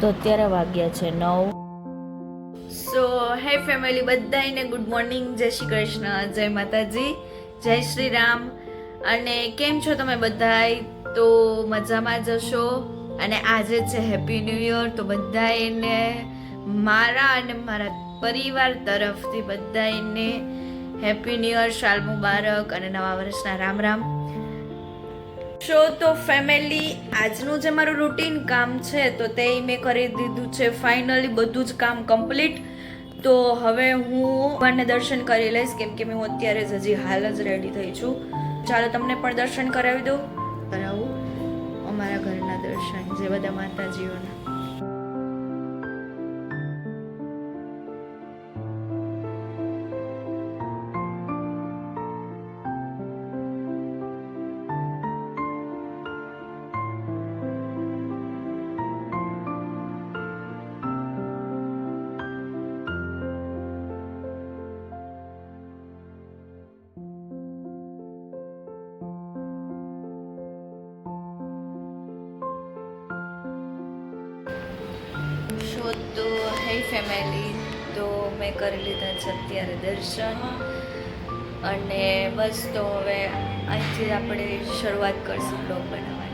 તો અત્યારે વાગ્યા છે નવ. સો હે ફેમિલી બધાને ગુડ મોર્નિંગ જય શ્રી કૃષ્ણ, જય માતાજી, જય શ્રી રામ. અને કેમ છો તમે બધાય? તો મજામાં જશો અને આજે છે હેપી ન્યૂ યર તો બધાને મારા અને મારા પરિવાર તરફથી બધાને હેપી ન્યૂ યર શાલ મુબારક અને નવા વર્ષના રામ રામ. શો તો ફેમિલી આજનું જે મારું રૂટીન કામ છે, તો તે મેં કરી દીધું છે. ફાઇનલી બધું જ કામ કમ્પ્લીટ તો હવે હું ભગવાનને દર્શન કરી લઈશ, કેમ કે હું અત્યારે જ હજી હાલ જ રેડી થઈ છું. ચાલો તમને પણ દર્શન કરાવી દઉં. કરાવું. અમારા ઘરના દર્શન જે બધા માતાજીઓના. તો હે ફેમિલી તો મેં કરી લીધા છે અત્યારે દર્શન. અને બસ, તો હવે અહીંથી આપણે શરૂઆત કરશું બ્લોગ બનાવવાની.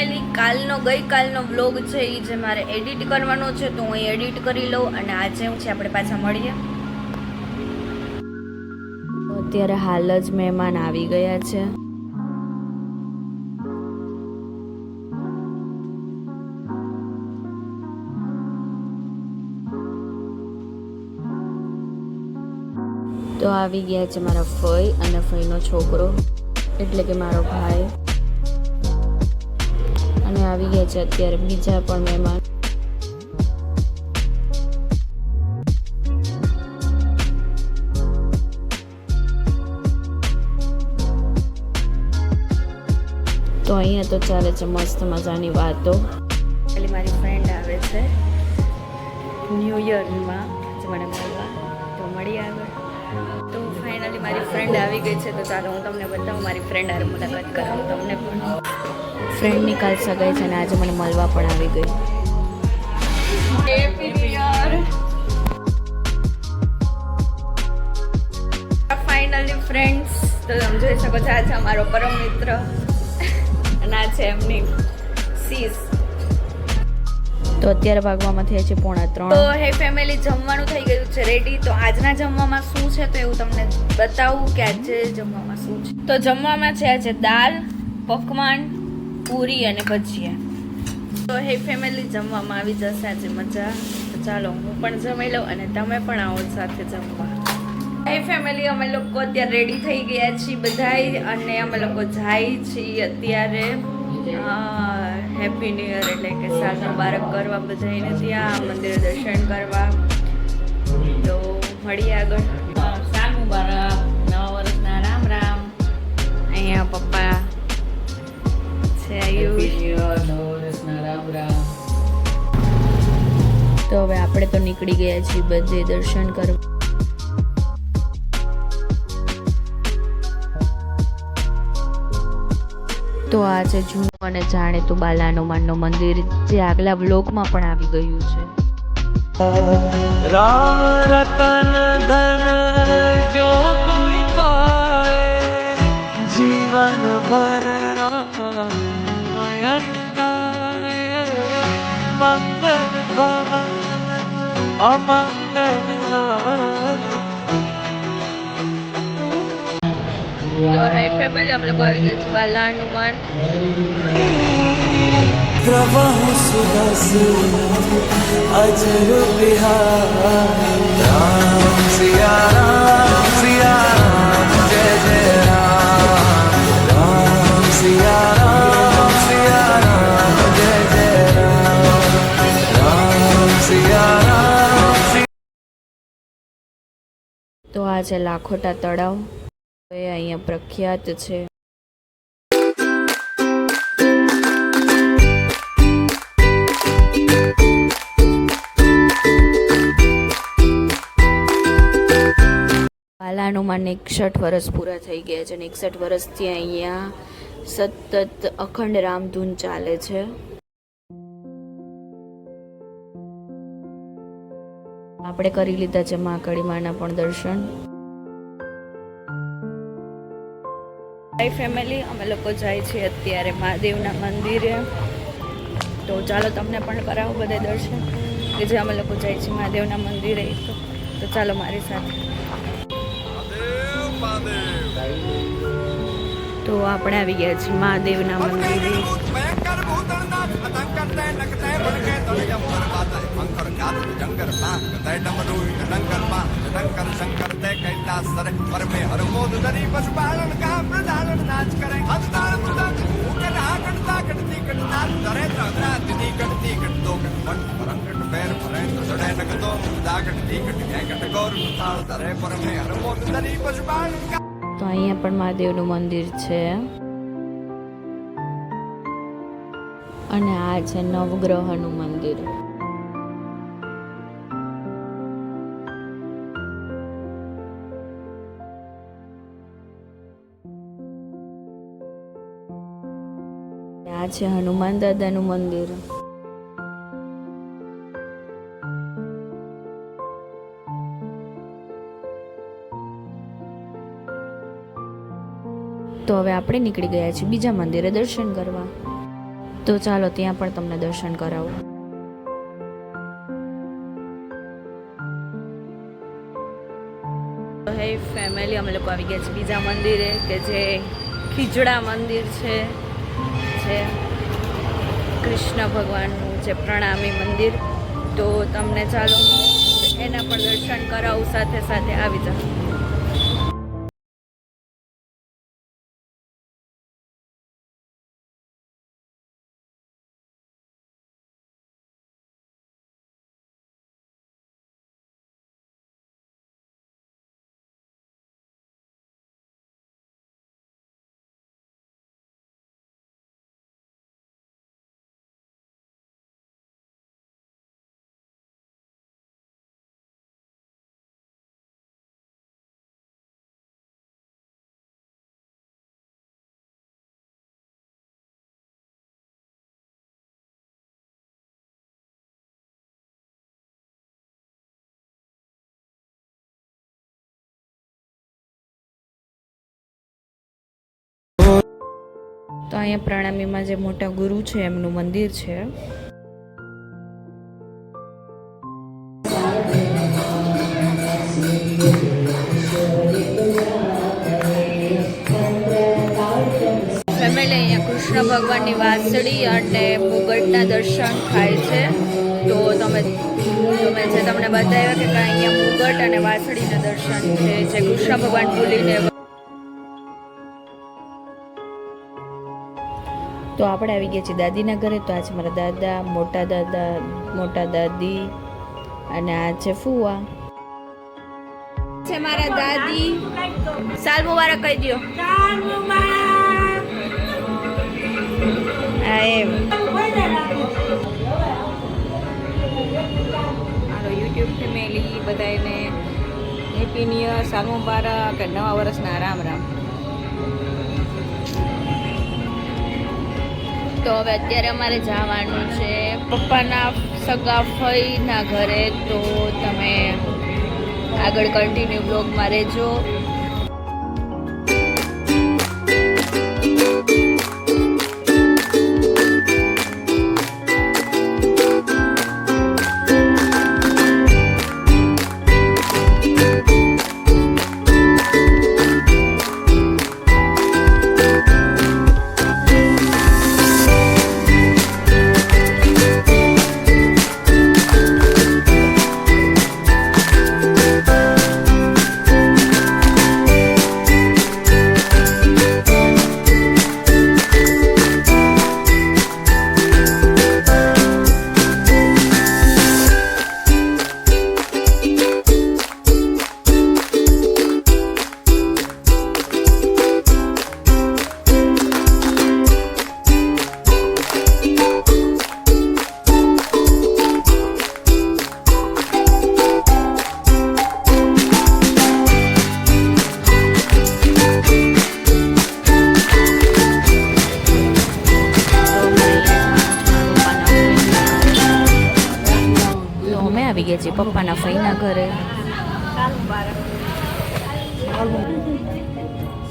ફેમિલી કાલનો, ગઈકાલનો વ્લોગ છે એ જે મારે એડિટ કરવાનો છે, તો હું એડિટ કરી લઉં અને આજે હું છે આપણે પાછા મળીએ. અત્યારે હાલ જ મહેમાન આવી ગયા છે. તો આવી ગયા છે મારા ફઈ અને ફઈનો છોકરો. એટલે કે મારો ભાઈ. આવી ગયા છે અત્યારે બીજા પણ મહેમાન. તો અહીંયા તો ચાલે છે મસ્ત મજાની વાતો. એટલે મારી ફ્રેન્ડ આવે છે ન્યૂ યરમાં મને મળવા. તો મળી આગળ તો ફાઇનલી મારી ફ્રેન્ડ આવી ગઈ છે. તો ચાલો હું તમને બતાવું, મારી ફ્રેન્ડ આરે મુલાકાત કરાવું તમને પણ. ફ્રેન્ડની કાલ સગાઈ છે અને આજે મને મળવા પણ આવી ગઈ. ફાઇનલી ફ્રેન્ડ્સ તો તમે જોઈ શકો છો આજે અમારો પરમ મિત્ર. અને આ છે એમની સીસ તો અત્યારે ભાગવામાં થયા છે પોણા ત્રણ. તો હે ફેમિલી જમવાનું થઈ ગયું છે રેડી તો આજના જમવામાં શું છે તો એવું તમને બતાવું કે આજે જમવામાં શું છે. તો જમવામાં છે આજે દાલ પકવાન પૂરી અને ભજીયા. તો હે ફેમિલી જમવામાં આવી જશે આજે મજા. ચાલો, હું પણ જમી લઉં અને તમે પણ આવો સાથે જમવા. હે ફેમિલી અમે લોકો અત્યારે રેડી થઈ ગયા છીએ બધાય અને અમે લોકો જાય છીએ અત્યારે હેપી ન્યૂ યર એટલે કે સાલ મુબારક કરવા બધાને ત્યાં, મંદિરે દર્શન કરવા. તો મળીએ આગળ. સાલ મુબારક નવા વર્ષના રામ રામ. અહીંયા પપ્પા આપણે તો નીકળી ગયા છીએ બધે દર્શન કરવા. તો આ છે જૂનું અને જાણીતું બાલાનુમાનનું મંદિર જે આગલા બ્લોકમાં પણ આવી ગયું છે. રતન ધન જો કોઈ પાય જીવન ભર મંગલ પ્રવાહ સુદાસ અજર બિહાર રામ સિયા રામ આ છે લાખોટા તળાવ એ અહીંયા પ્રખ્યાત છે. બાલાનુમાન એકસઠ વર્ષ પૂરા થઈ ગયા છે અને એકસઠ વર્ષથી અહીંયા સતત અખંડ રામધૂન ચાલે છે. આપણે કરી લીધા છે મહાકાળી માના પણ દર્શન. મારી ફેમિલી અમે લોકો જાય છીએ અત્યારે મહાદેવના મંદિરે. તો ચાલો તમને પણ કરાવો બધા દર્શન કે જે અમે લોકો જાય છીએ મહાદેવના મંદિરે તો તો ચાલો મારી સાથે. તો આપણે આવી ગયા છીએ મહાદેવના મંદિરે. તે જાત જંગર તે માં ડંકર શંકર તે કૈલાસ સરે પર મે હર મોદ દરી બસ બાળન કા પ્રધાન નાચ કરે હસ્તાળ મૃદંગ ઉકે ના કડતા કડતી કડનાથ દરે ત્રગરા તિની કડતી કડતો કટ પરંગટ પેર ફરે સડે નગતો દાગટ તી કટ કે તાળ દરે પર મે હર મોદ દરી બસ બાળન કા તો અહીંયા પણ મહાદેવનું મંદિર છે. અને આ છે નવગ્રહનું મંદિર. આ છે હનુમાન દાદાનું મંદિર. તો હવે આપણે નીકળી ગયા છીએ બીજા મંદિરે દર્શન કરવા. તો ચાલો ત્યાં પણ તમને દર્શન કરાવો. હે ફેમિલી અમે લોકો આવી ગયા છીએ બીજા મંદિરે કે જે ખીજડા મંદિર છે. છે કૃષ્ણ ભગવાનનું જે પ્રણામી મંદિર, તો તમને ચાલો એના પણ દર્શન કરાવું સાથે સાથે આવી જાઓ. તો અહીંયા પ્રણામીમાં જે મોટા ગુરુ છે, એમનું મંદિર છે. ફેમિલી અહીંયા કૃષ્ણ ભગવાનની વાંસળી અને મુગટના દર્શન થાય છે. તો તમે તમે જે તમને બતાવ્યા કે અહીંયા મુગટ અને વાંસળીના દર્શન છે, જે કૃષ્ણ ભગવાન ભૂલીને તો આપણે આવી ગયા છીએ દાદીના ઘરે. તો આજે મારા દાદા મોટા દાદા મોટા દાદી અને આ છે ફુવા. છે મારા દાદી. સાલ મુબારક કહી દો આ એમ. યુટ્યુબ ફેમિલી બધાને હેપી ન્યુ યર સાલ મુબારક નવા વર્ષના રામ રામ. તો હવે અત્યારે અમારે જવાનું છે. પપ્પાના સગા ફઈના ઘરે, તો તમે આગળ કન્ટિન્યુ બ્લોગમાં રહેજો.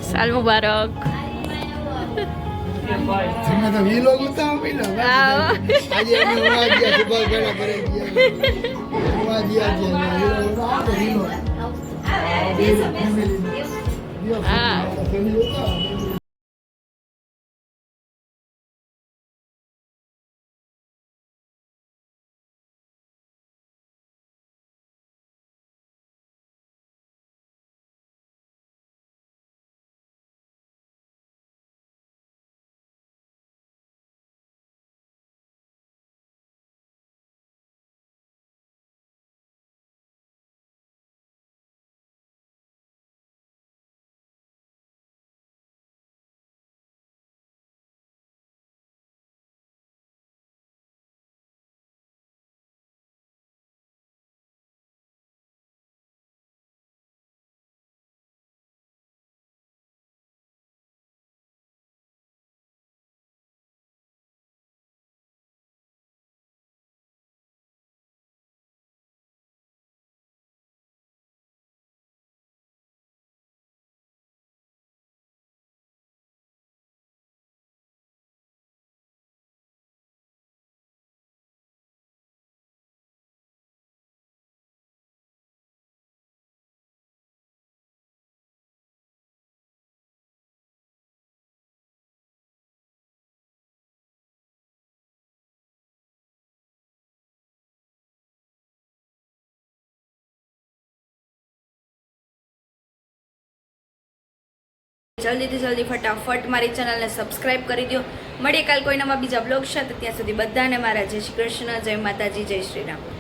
સાલ મુબારક. તમે તો વીલો ઉતાવળ પીલો આજે અમે ઉવા ગયા સુભાષ ઘણા કરે ગયા ઉવા ગયા ગયા વીલો ઉતાવળ વીલો હા. ફેમિલી ઉતાવળ જલ્દીથી જલ્દી ફટાફટ મારી ચેનલને સબસ્ક્રાઇબ કરી દો મળીએ કાલ કોઈ નવા બીજા બ્લોગ સાથે. ત્યાં સુધી બધાને મારા જય શ્રી કૃષ્ણ, જય માતાજી, જય શ્રી રામ.